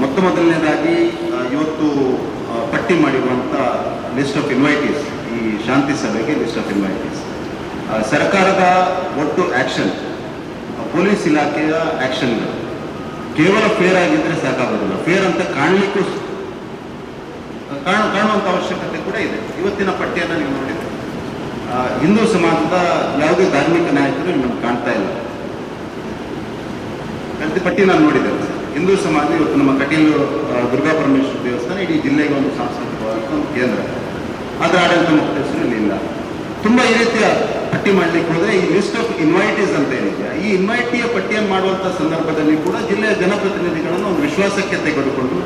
ಮೊತ್ತ ಮೊದಲನೇದಾಗಿ ಇವತ್ತು ಪಟ್ಟಿ ಮಾಡಿರುವಂಥ ಲಿಸ್ಟ್ ಆಫ್ ಇನ್ವೈಟೀಸ್ ಈ ಶಾಂತಿ ಸಭೆಗೆ ಲಿಸ್ಟ್ ಆಫ್ ಇನ್ವೈಟೀಸ್ ಸರ್ಕಾರದ ಒಟ್ಟು ಆ್ಯಕ್ಷನ್ ಪೊಲೀಸ್ ಇಲಾಖೆಯ ಆ್ಯಕ್ಷನ್ಗಳು ಕೇವಲ ಫೇರ್ ಆಗಿದ್ದರೆ ಸಾಕಾಗೋದಿಲ್ಲ. ಫೇರ್ ಅಂತ ಕಾಣಲಿಕ್ಕೂ ಕಾಣ ಕಾಣುವಂಥ ಅವಶ್ಯಕತೆ ಕೂಡ ಇದೆ. ಇವತ್ತಿನ ಪಟ್ಟಿಯನ್ನು ನೀವು ನೋಡಿದ್ರೆ. ಹಿಂದೂ ಸಮಾಜದ ಯಾವುದೇ ಧಾರ್ಮಿಕ ನಾಯಕರು ನಮ್ಗೆ ಕಾಣ್ತಾ ಇಲ್ಲ. ಪಟ್ಟಿ ನಾನು ನೋಡಿದ್ದೆ ಸರ್. ಹಿಂದೂ ಸಮಾಜ ಇವತ್ತು ನಮ್ಮ ಕಟೀಲು ದುರ್ಗಾ ಪರಮೇಶ್ವರ ದೇವಸ್ಥಾನ ಇಡೀ ಜಿಲ್ಲೆಗೆ ಒಂದು ಸಾಂಸ್ಕೃತಿಕ ಕೇಂದ್ರ. ಅದರ ಆಡಳಿತ ಮುಖ್ಯಸ್ಥರು ಇಲ್ಲಿ. ತುಂಬ ಈ ರೀತಿಯ ಪಟ್ಟಿ ಮಾಡಲಿಕ್ಕೆ ಹೋದರೆ ಈ ಲಿಸ್ಟ್ ಆಫ್ ಇನ್ವೈಟೀಸ್ ಅಂತ ಏನಿದೆ, ಈ ಇನ್ವೈಟಿಯ ಪಟ್ಟಿಯನ್ನು ಮಾಡುವಂಥ ಸಂದರ್ಭದಲ್ಲಿ ಕೂಡ ಜಿಲ್ಲೆಯ ಜನಪ್ರತಿನಿಧಿಗಳನ್ನು ಒಂದು ವಿಶ್ವಾಸಕ್ಕೆ ತೆಗೆದುಕೊಂಡು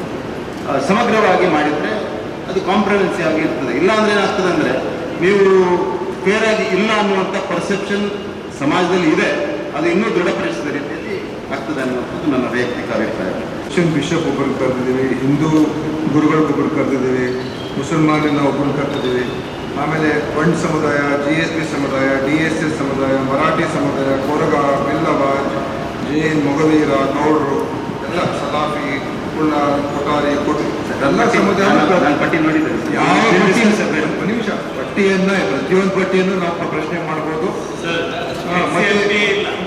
ಸಮಗ್ರವಾಗಿ ಮಾಡಿದರೆ ಅದು ಕಾಂಪ್ರಮೆನ್ಸಿ ಆಗಿ ಇರ್ತದೆ. ಇಲ್ಲ ಅಂದ್ರೆ ಏನಾಗ್ತದೆ ಅಂದರೆ, ನೀವು ಫೇರ್ ಇಲ್ಲ ಅನ್ನುವಂಥ ಪರ್ಸೆಪ್ಷನ್ ಸಮಾಜದಲ್ಲಿ ಇದೆ. ಅದು ಇನ್ನೂ ದೃಢಪಡಿಸಿದ ರೀತಿಯಲ್ಲಿ ಆಗ್ತದೆ ಅನ್ನೋದು ನನ್ನ ವೈಯಕ್ತಿಕ ಅಭಿಪ್ರಾಯ. ಕ್ರಿಶ್ಚಿಯನ್ ಬಿಷಪ್ ಒಬ್ಬರು ಕರೆದಿದ್ದೀವಿ ಹಿಂದೂ ಗುರುಗಳಿಗೊಬ್ಬರು ಕರೆದಿದ್ದೀವಿ ಮುಸಲ್ಮಾನಿನ ಒಬ್ಬರು ಕರೆದಿದ್ದೀವಿ. ಆಮೇಲೆ ಬಂಡ್ ಸಮುದಾಯ ಜಿ ಎಸ್ ಬಿ ಸಮುದಾಯ ಡಿ ಎಸ್ ಎಸ್ ಸಮುದಾಯ ಮರಾಠಿ ಸಮುದಾಯ ಕೋರಗಾ ಬಿಲ್ಲವಾಜ್ ಜೈನ್ ಮೊಗವೀರ ಗೌಡರು ಎಲ್ಲ ಸಲಾಫಿ ಕುಳ್ಳ ಕೊಟಾರಿ ಕೊಟ್ಟು ಎಲ್ಲ ಸಮುದಾಯ ಯಾವ ನಿಮಿಷ. ಪಟ್ಟಿಯನ್ನ ಪ್ರತಿಯೊಂದು ಪಟ್ಟಿಯನ್ನು ನಾವು ಪ್ರಶ್ನೆ ಮಾಡಬಹುದು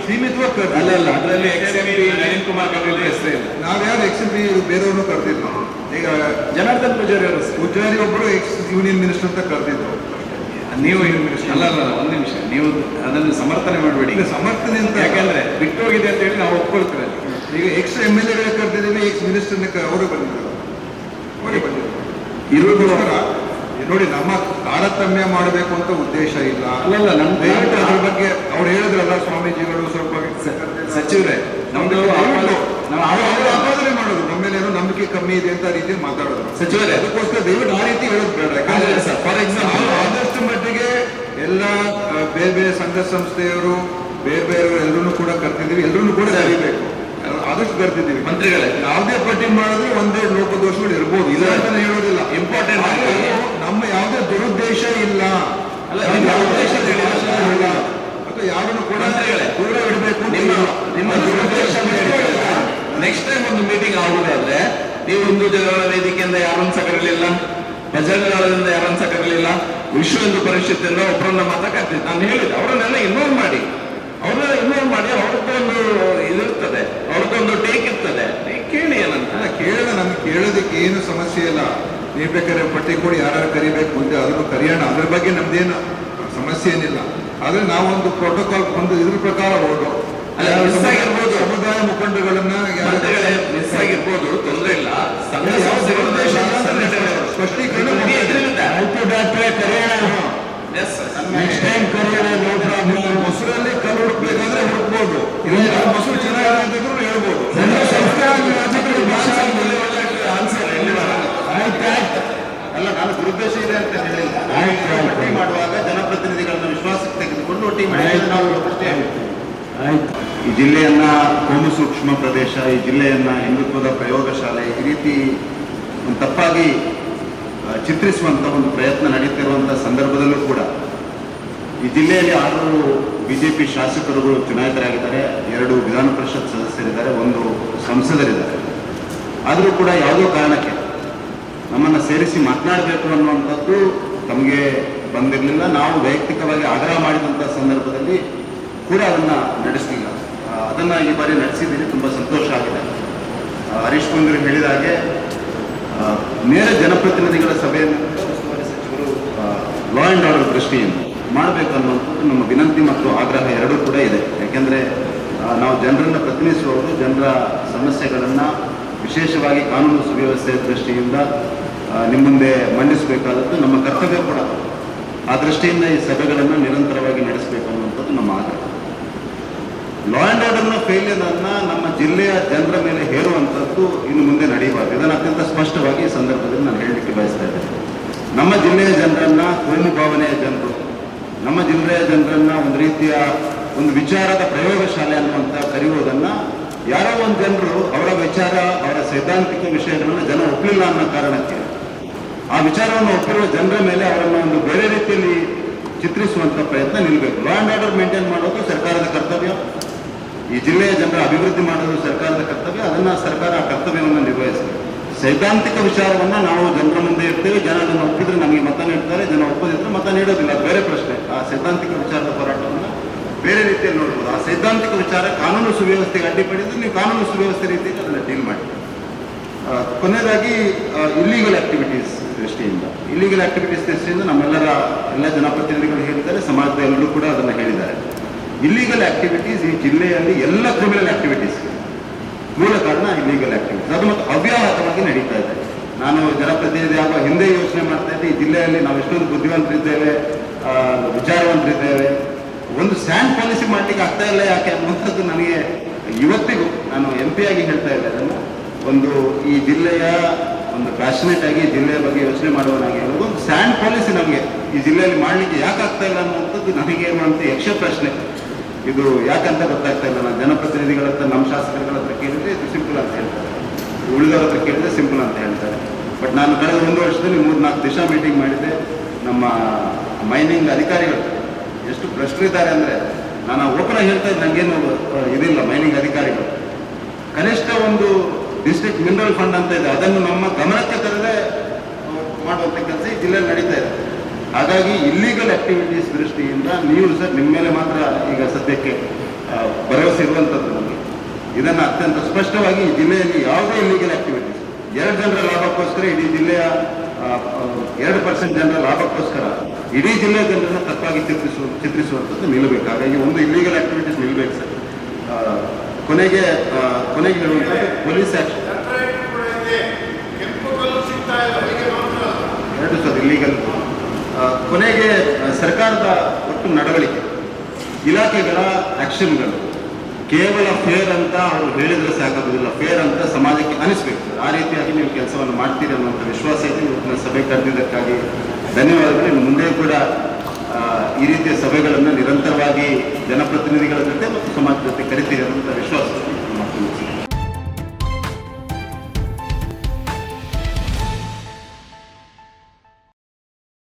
ಸೀಮಿತವಾಗಿ ಅಲ್ಲ. ಅಲ್ಲ ಅದರಲ್ಲಿ ನಳಿನ್ ಕುಮಾರ್ ಕಟೀಲ್ ಹೆಸರೇ ಇಲ್ಲ. ನಾವ್ಯಾರು ಎಕ್ಸ್ ಎಂ ಪಿ ಬೇರೆಯವ್ರನ್ನು ಕರೆದಿಲ್ಲ. ಈಗ ಜನಾರ್ದನ್ ಪೂಜಾರಿ ಅವರು. ಪೂಜಾರಿ ಒಬ್ಬರು ಎಕ್ಸ್ ಯೂನಿಯನ್ ಮಿನಿಸ್ಟರ್ ಅಂತ ಕರೆದಿದ್ರು. ನೀವು ಅಲ್ಲ? ಅಲ್ಲ ಒಂದು ನಿಮಿಷ. ನೀವು ಅದನ್ನು ಸಮರ್ಥನೆ ಮಾಡಬೇಡಿ. ಈಗ ಸಮರ್ಥನೆ ಅಂತ ಯಾಕಂದ್ರೆ ಬಿಟ್ಟು ಹೋಗಿದೆ ಅಂತ ಹೇಳಿ ನಾವು ಒಪ್ಕೊಳ್ತೇವೆ. ಈಗ ಎಕ್ಸ್ ಎಂ ಎಲ್ ಎ ಕರೆದಿದ್ದೀವಿ ಎಕ್ಸ್ ಮಿನಿಸ್ಟರ್ನ ಅವರು ಬಂದಿದ್ದಾರೆ ಅವರೇ ಬಂದಿದ್ದಾರೆ ಇರೋದಕ್ಕೋಸ್ಕರ ನೋಡಿ ನಮ್ಮ ತಾರತಮ್ಯ ಮಾಡಬೇಕು ಅಂತ ಉದ್ದೇಶ ಇಲ್ಲ. ಅಲ್ಲಲ್ಲ ನಮ್ಮ ದಯವಿಟ್ಟು ಅದ್ರ ಬಗ್ಗೆ ಅವ್ರು ಹೇಳಿದ್ರಲ್ಲ ಸ್ವಾಮೀಜಿಗಳು ಸ್ವಲ್ಪ ಸಚಿವರೇ ನಮ್ದು ಆಪಾದನೆ- ಮಾಡೋದು. ನಮ್ಮ ಮೇಲೆ ಏನೋ ನಂಬಿಕೆ ಕಮ್ಮಿ ಇದೆ ಅಂತ ರೀತಿ ಮಾತಾಡೋದು. ಸಚಿವರೇ ಅದಕ್ಕೋಸ್ಕರ ದಯವಿಟ್ಟು ಆ ರೀತಿ ಹೇಳೋದು ಬೇಡ. ಯಾಕಂದ್ರೆ ಫಾರ್ example- ಆದಷ್ಟು ಮಟ್ಟಿಗೆ ಎಲ್ಲ ಬೇರೆ ಬೇರೆ ಸಂಘ ಸಂಸ್ಥೆಯವರು ಬೇರೆ ಬೇರೆಯವರು ಎಲ್ಲರೂ ಕೂಡ ಕರ್ತಿದ್ದೀವಿ ಎಲ್ಲರೂ ಕೂಡ ಅರಿಬೇಕು ಕರಿಬೇಕು. ಆದಷ್ಟು ಕರ್ತಿದ್ದೀವಿ ಮಂತ್ರಿಗಳೇ. ಯಾವುದೇ ಪಟ್ಟಿ ಮಾಡಿದ್ರೆ ಒಂದೇ ಲೋಪದೋಷಗಳು ಇರ್ಬೋದು. ಇಲ್ಲ ಅಂತ ಹೇಳೋದಿಲ್ಲ. ಇಂಪಾರ್ಟೆಂಟ್ ನಮ್ಮ ಯಾವುದೇ ದುರುದ್ದೇಶ ಇಲ್ಲ. ಅಲ್ಲ, ಉದ್ದೇಶ ಇಲ್ಲ. ಅಥವಾ ಯಾರನ್ನು ಕೂಡ ದೂರ ಇಡಬೇಕು ನಿಮ್ಮ. ನಿಮ್ಮ ದುರುದ್ದೇಶ ನೆಕ್ಸ್ಟ್ ಟೈಮ್ ಒಂದು ಮೀಟಿಂಗ್ ಆಗುದಾದ್ರೆ ನೀವು ಹಿಂದೂ ಜನಗಳ ವೇದಿಕೆಯಿಂದ ಯಾರನ್ನು ಸಹ ಕರೀಲಿಲ್ಲ ಯಾರನ್ನು ಸಹ ಕರೀಲಿಲ್ಲ ವಿಶ್ವ ಹಿಂದೂ ಪರಿಷತ್ತಿಂದ ಒಬ್ಬರನ್ನ ಮಾತ್ರ ಕರ್ತಿದ್ದೆ ನಾನು ಹೇಳಿದೆ ಅವರನ್ನೆಲ್ಲ ಇನ್ವಾಲ್ವ್ ಮಾಡಿ. ಅವ್ರನ್ನ ಇನ್ನೂ ಮಾಡಿ ಅವ್ರದ್ದೊಂದು ಇದಿರ್ತದೆ ಅವ್ರದ್ದೊಂದು ಟೇಕ್ ಇರ್ತದೆ. ಕೇಳಿ ಏನಂತ. ಕೇಳ ಕೇಳೋಣ ನಮ್ಗೆ ಕೇಳೋದಕ್ಕೆ ಏನು ಸಮಸ್ಯೆ ಇಲ್ಲ. ನೀವು ಬೇಕಾದ್ರೆ ಪಟ್ಟಿ ಕೊಡಿ ಯಾರು ಕರಿಬೇಕು ಅಂತ ಅದನ್ನು ಕರಿಯೋಣ. ಅದ್ರ ಬಗ್ಗೆ ನಮ್ದೇನು ಸಮಸ್ಯೆ ಏನಿಲ್ಲ. ಆದ್ರೆ ನಾವೊಂದು ಪ್ರೋಟೋಕಾಲ್ ಒಂದು ಇದ್ರ ಪ್ರಕಾರ ಹೋಗೋದು. ಸಮುದಾಯ ಮುಖಂಡಗಳನ್ನ ಯಾರು- ಮಂತ್ರಿಗಳೇ ಮಿಸ್ ಆಗಿರ್ಬೋದು ತೊಂದರೆ ಇಲ್ಲ ಸಂಘ ಯಾವ ಸಂಸ್ಥೆಗಳ ಉದ್ದೇಶ ಇಲ್ಲ ಅಂತ ಸಂಘಟನೆಗಳು ಸ್ಪಷ್ಟೀಕರಣ ಇದು ಎದುರಿರುತ್ತೆ. ಆಯ್ತು ಡಾಕ್ಟ್ರೆ ಕರೆಯೋಣ Yes, sir. ನೆಕ್ಸ್ಟ್ ಟೈಮ್ ಕರೆಯೋಣ ನೋ ಪ್ರಾಬ್ಲಮ್ ಮೊಸರಲ್ಲಿ ಕಲ್ಲು ಹುಡುಕ್ಬೇಕಾದ್ರೆ ಹುಡುಕ್ಬೋದು ಇಲ್ಲ ಮೊಸರು ಚೆನ್ನಾಗಿದೆ ಅಂತಿದ್ರು ಹೇಳ್ಬೋದು ಆನ್ಸರ್ ಎಲ್ಲಿ ಬರಲ್ಲ. ಅಲ್ಲ ನಾನು ದುರುದ್ದೇಶ ಇದೆ ಅಂತ ಹೇಳಿಲ್ಲ ಪಟ್ಟಿ ಮಾಡುವಾಗ ಜನಪ್ರತಿನಿಧಿಗಳನ್ನ ವಿಶ್ವಾಸಕ್ಕೆ ತೆಗೆದುಕೊಂಡು ಒಟ್ಟಿಗೆ ಮಾಡಿದ್ರೆ ನಾವು ಅಷ್ಟೇ ಈ ಜಿಲ್ಲೆಯನ್ನ ಕೋಮು ಸೂಕ್ಷ್ಮ ಪ್ರದೇಶ, ಈ ಜಿಲ್ಲೆಯನ್ನ ಹಿಂದುತ್ವದ ಪ್ರಯೋಗಶಾಲೆ, ಈ ರೀತಿ ಒಂದು ತಪ್ಪಾಗಿ ಚಿತ್ರಿಸುವಂಥ ಒಂದು ಪ್ರಯತ್ನ ನಡೀತಿರುವಂಥ ಸಂದರ್ಭದಲ್ಲೂ ಕೂಡ ಈ ಜಿಲ್ಲೆಯಲ್ಲಿ ಆರು ಬಿಜೆಪಿ ಶಾಸಕರುಗಳು ಚುನಾಯಿತರಾಗಿದ್ದಾರೆ, ಎರಡು ವಿಧಾನ ಪರಿಷತ್ ಸದಸ್ಯರಿದ್ದಾರೆ, ಒಂದು ಸಂಸದರಿದ್ದಾರೆ. ಆದರೂ ಕೂಡ ಯಾವುದೋ ಕಾರಣಕ್ಕೆ ನಮ್ಮನ್ನು ಸೇರಿಸಿ ಮಾತನಾಡಬೇಕು ಅನ್ನುವಂಥದ್ದು ತಮಗೆ ಬಂದಿರಲಿಲ್ಲ. ನಾವು ವೈಯಕ್ತಿಕವಾಗಿ ಆಗ್ರಹ ಮಾಡಿದಂಥ ಸಂದರ್ಭದಲ್ಲಿ ಕೂಡ ಅದನ್ನು ನಡೆಸಲಿಲ್ಲ. ಅದನ್ನು ಈ ಬಾರಿ ನಡೆಸಿದ್ದೀನಿ, ತುಂಬ ಸಂತೋಷ ಆಗಿದೆ. ಹರೀಶ್ ಕುಂದ್ರಿ ಹೇಳಿದ ಹಾಗೆ ನೇರ ಜನಪ್ರತಿನಿಧಿಗಳ ಸಭೆಯನ್ನು ಉಸ್ತುವಾರಿ ಸಚಿವರು ಲಾ ಆ್ಯಂಡ್ ಆರ್ಡರ್ ದೃಷ್ಟಿಯಿಂದ ಮಾಡಬೇಕನ್ನುವಂಥದ್ದು ನಮ್ಮ ವಿನಂತಿ ಮತ್ತು ಆಗ್ರಹ ಎರಡೂ ಕೂಡ ಇದೆ. ಯಾಕೆಂದರೆ ನಾವು ಜನರನ್ನು ಪ್ರತಿನಿಧಿಸುವವರು, ಜನರ ಸಮಸ್ಯೆಗಳನ್ನು ವಿಶೇಷವಾಗಿ ಕಾನೂನು ಸುವ್ಯವಸ್ಥೆಯ ದೃಷ್ಟಿಯಿಂದ ನಿಮ್ಮ ಮುಂದೆ ಮಂಡಿಸಬೇಕಾದದ್ದು ನಮ್ಮ ಕರ್ತವ್ಯ ಕೂಡ. ಆ ದೃಷ್ಟಿಯಿಂದ ಈ ಸಭೆಗಳನ್ನು ನಿರಂತರವಾಗಿ ನಡೆಸಬೇಕು ಅನ್ನುವಂಥದ್ದು ನಮ್ಮ ಆಗ್ರಹ. ಲಾ ಆ್ಯಂಡ್ ಆರ್ಡರ್ನ ಫೇಲಿಯರ್ ಅನ್ನ ನಮ್ಮ ಜಿಲ್ಲೆಯ ಜನರ ಮೇಲೆ ಹೇರುವಂಥದ್ದು ಇನ್ನು ಮುಂದೆ ನಡೆಯಬಾರ್ದು. ಇದನ್ನು ಅತ್ಯಂತ ಸ್ಪಷ್ಟವಾಗಿ ಈ ಸಂದರ್ಭದಲ್ಲಿ ನಾನು ಹೇಳಲಿಕ್ಕೆ ಬಯಸ್ತಾ ಇದ್ದೇನೆ. ನಮ್ಮ ಜಿಲ್ಲೆಯ ಜನರನ್ನ ಕೋಮು ಭಾವನೆಯ ಜನರು, ನಮ್ಮ ಜಿಲ್ಲೆಯ ಜನರನ್ನ ಒಂದು ರೀತಿಯ ಒಂದು ವಿಚಾರದ ಪ್ರಯೋಗಶಾಲೆ ಅನ್ನುವಂಥ ಕರೆಯುವುದನ್ನ ಯಾರೋ ಒಂದು ಜನರು ಅವರ ವಿಚಾರ, ಅವರ ಸೈದ್ಧಾಂತಿಕ ವಿಷಯಗಳನ್ನು ಜನ ಒಪ್ಪಲಿಲ್ಲ ಅನ್ನೋ ಕಾರಣಕ್ಕೆ, ಆ ವಿಚಾರವನ್ನು ಒಪ್ಪಿರುವ ಜನರ ಮೇಲೆ ಅವರನ್ನು ಒಂದು ಬೇರೆ ರೀತಿಯಲ್ಲಿ ಚಿತ್ರಿಸುವಂತ ಪ್ರಯತ್ನ ನಿಲ್ಲಬೇಕು ಲಾ ಆ್ಯಂಡ್ ಆರ್ಡರ್ ಮೇಂಟೈನ್ ಮಾಡೋದು ಸರ್ಕಾರದ ಕರ್ತವ್ಯ. ಈ ಜಿಲ್ಲೆಯ ಜನರ ಅಭಿವೃದ್ಧಿ ಮಾಡೋದು ಸರ್ಕಾರದ ಕರ್ತವ್ಯ, ಅದನ್ನು ಸರ್ಕಾರ ಕರ್ತವ್ಯವನ್ನು ನಿರ್ವಹಿಸಬೇಕು ಸೈದ್ಧಾಂತಿಕ ವಿಚಾರವನ್ನ ನಾವು ಜನರ ಮುಂದೆ ಇರ್ತೇವೆ ಜನ ಅದನ್ನು ಒಪ್ಪಿದ್ರೆ ನಮಗೆ ಮತ ನೀಡ್ತಾರೆ, ಜನ ಒಪ್ಪದಿದ್ರೆ ಮತ ನೀಡೋದಿಲ್ಲ. ಬೇರೆ ಪ್ರಶ್ನೆ. ಆ ಸೈದ್ಧಾಂತಿಕ ವಿಚಾರದ ಹೋರಾಟವನ್ನು ಬೇರೆ ರೀತಿಯಲ್ಲಿ ನೋಡ್ಬೋದು. ಆ ಸೈದ್ಧಾಂತಿಕ ವಿಚಾರ ಕಾನೂನು ಸುವ್ಯವಸ್ಥೆಗೆ ಅಡ್ಡಿಪಡಿದ್ರೆ ನೀವು ಕಾನೂನು ಸುವ್ಯವಸ್ಥೆ ರೀತಿಯಲ್ಲಿ ಅದನ್ನು ಡೀಲ್ ಮಾಡಿ. ಕೊನೆಯದಾಗಿ ಇಲ್ಲಿಗಲ್ ಆಕ್ಟಿವಿಟೀಸ್ ದೃಷ್ಟಿಯಿಂದ. ಇಲ್ಲಿಗಲ್ ಆಕ್ಟಿವಿಟೀಸ್ ದೃಷ್ಟಿಯಿಂದ ನಮ್ಮೆಲ್ಲರ ಎಲ್ಲ ಜನಪ್ರತಿನಿಧಿಗಳು ಹೇಳಿದ್ದಾರೆ ಸಮಾಜದ ಎಲ್ಲರೂ ಕೂಡ ಅದನ್ನು ಹೇಳಿದ್ದಾರೆ. ಇಲ್ಲಿಗಲ್ ಆಕ್ಟಿವಿಟೀಸ್ ಈ ಜಿಲ್ಲೆಯಲ್ಲಿ ಎಲ್ಲ ಕ್ರಿಮಿನಲ್ ಆಕ್ಟಿವಿಟೀಸ್ ಮೂಲ ಕಾರಣ ಇಲ್ಲಿಗಲ್ ಆಕ್ಟಿವಿಟೀಸ್ ಅದು ಮತ್ತು ಅವ್ಯಾಹತವಾಗಿ ನಡೀತಾ ಇದೆ. ನಾನು ಜನಪ್ರತಿನಿಧಿ ಆಗುವ ಹಿಂದೆ ಯೋಚನೆ ಮಾಡ್ತಾ ಇದ್ದೆ, ಈ ಜಿಲ್ಲೆಯಲ್ಲಿ ನಾವು ಎಷ್ಟೊಂದು ಬುದ್ಧಿವಂತರಿದ್ದೇವೆ ವಿಚಾರವಂತರಿದ್ದೇವೆ. ಒಂದು ಸ್ಯಾಂಡ್ ಪಾಲಿಸಿ ಮಾಡ್ಲಿಕ್ಕೆ ಆಗ್ತಾ ಇಲ್ಲ ಯಾಕೆ ಅನ್ನುವಂಥದ್ದು ನನಗೆ ಇವತ್ತಿಗೂ ನಾನು ಎಂ ಪಿ ಆಗಿ ಹೇಳ್ತಾ ಇದ್ದೆ. ಅದನ್ನು ಒಂದು ಈ ಜಿಲ್ಲೆಯ ಒಂದು ಪ್ಯಾಷನೇಟ್ ಆಗಿ ಜಿಲ್ಲೆಯ ಬಗ್ಗೆ ಯೋಚನೆ ಮಾಡುವನಾಗಿ ಒಂದು ಸ್ಯಾಂಡ್ ಪಾಲಿಸಿ ನಮಗೆ ಈ ಜಿಲ್ಲೆಯಲ್ಲಿ ಮಾಡಲಿಕ್ಕೆ ಯಾಕೆ ಆಗ್ತಾ ಇಲ್ಲ ಅನ್ನುವಂಥದ್ದು ನನಗೆ ಅಂತ ಯಕ್ಷ ಪ್ರಶ್ನೆ ಇದು ಯಾಕಂತ ಗೊತ್ತಾಗ್ತಾ ಇಲ್ಲ. ನಾನು ಜನಪ್ರತಿನಿಧಿಗಳ ಹತ್ರ, ನಮ್ಮ ಶಾಸಕರುಗಳ ಹತ್ರ ಕೇಳಿದ್ರೆ ಇದು ಸಿಂಪಲ್ ಅಂತ ಹೇಳ್ತಾರೆ. ಉಳಿದವ್ರ ಹತ್ರ ಕೇಳಿದ್ರೆ ಸಿಂಪಲ್ ಅಂತ ಹೇಳ್ತಾರೆ. ಬಟ್ ನಾನು ಕಳೆದ ಒಂದು ವರ್ಷದಲ್ಲಿ ಮೂರು ನಾಲ್ಕು ದಿಶಾ ಮೀಟಿಂಗ್ ಮಾಡಿದ್ದೆ. ನಮ್ಮ ಮೈನಿಂಗ್ ಅಧಿಕಾರಿಗಳು ಎಷ್ಟು ಭ್ರಷ್ಟರಿದ್ದಾರೆ ಅಂದರೆ, ನಾನು ಓಪನ್ ಹೇಳ್ತಾ ಇದ್ದೆ ನನಗೇನು ಇದಿಲ್ಲ ಮೈನಿಂಗ್ ಅಧಿಕಾರಿಗಳು. ಕನಿಷ್ಠ ಒಂದು ಡಿಸ್ಟ್ರಿಕ್ಟ್ ಮಿನರಲ್ ಫಂಡ್ ಅಂತ ಇದೆ. ಅದನ್ನು ನಮ್ಮ ಗಮನಕ್ಕೆ ತರದೆ ಮಾಡುವಂಥ ಕೆಲಸ ಈ ಜಿಲ್ಲೆಯಲ್ಲಿ ನಡೀತಾ ಇದೆ. ಹಾಗಾಗಿ ಇಲ್ಲಿಗಲ್ ಆಕ್ಟಿವಿಟೀಸ್ ದೃಷ್ಟಿಯಿಂದ ನೀವು ಸರ್ ನಿಮ್ಮ ಮೇಲೆ ಮಾತ್ರ ಈಗ ಸದ್ಯಕ್ಕೆ ಭರವಸೆ ಇರುವಂಥದ್ದು ನಮಗೆ. ಇದನ್ನು ಅತ್ಯಂತ ಸ್ಪಷ್ಟವಾಗಿ ಈ ಜಿಲ್ಲೆಯಲ್ಲಿ ಯಾವುದೇ ಇಲ್ಲಿಗಲ್ ಆಕ್ಟಿವಿಟೀಸ್ ಎರಡು ಜನರ ಲಾಭಕ್ಕೋಸ್ಕರ ಇಡೀ ಜಿಲ್ಲೆಯ ಎರಡು ಪರ್ಸೆಂಟ್ ಜನರ ಲಾಭಕ್ಕೋಸ್ಕರ ಇಡೀ ಜಿಲ್ಲೆಯ ಜನರನ್ನು ತಪ್ಪಾಗಿ ಚಿತ್ರಿಸುವ ಚಿತ್ರಿಸುವಂಥದ್ದು ನಿಲ್ಲಬೇಕು. ಹಾಗಾಗಿ ಒಂದು ಇಲ್ಲಿಗಲ್ ಆಕ್ಟಿವಿಟೀಸ್ ನಿಲ್ಲಬೇಕು ಸರ್. ಕೊನೆಗೆ ಕೊನೆಗೆ ಹೇಳುವಂಥದ್ದು ಪೊಲೀಸ್ ಆಕ್ಷನ್ ಎರಡು ಸರ್ ಇಲ್ಲಿಗಲ್ ಕೊನೆಗೆ ಸರ್ಕಾರದ ಒಟ್ಟು ನಡವಳಿಕೆ, ಇಲಾಖೆಗಳ ಆಕ್ಷನ್ಗಳು. ಕೇವಲ ಫೇರ್ ಅಂತ ಅವರು ಹೇಳಿದ್ರೆ ಸಾಕಾಗೋದಿಲ್ಲ. ಫೇರ್ ಅಂತ ಸಮಾಜಕ್ಕೆ ಅನಿಸ್ಬೇಕು. ಆ ರೀತಿಯಾಗಿ ನೀವು ಕೆಲಸವನ್ನು ಮಾಡ್ತೀರಿ ಅನ್ನುವಂಥ ವಿಶ್ವಾಸ ಇದೆ. ಇವತ್ತಿನ ಸಭೆ ಕರೆದಿದ್ದಕ್ಕಾಗಿ ಧನ್ಯವಾದಗಳು. ಇನ್ನು ಮುಂದೆ ಕೂಡ ಈ ರೀತಿಯ ಸಭೆಗಳನ್ನು ನಿರಂತರವಾಗಿ ಜನಪ್ರತಿನಿಧಿಗಳ ಜೊತೆ ಮತ್ತು ಸಮಾಜದ ಜೊತೆ ಕರಿತೀರಿ ಅನ್ನುವಂಥ ವಿಶ್ವಾಸ.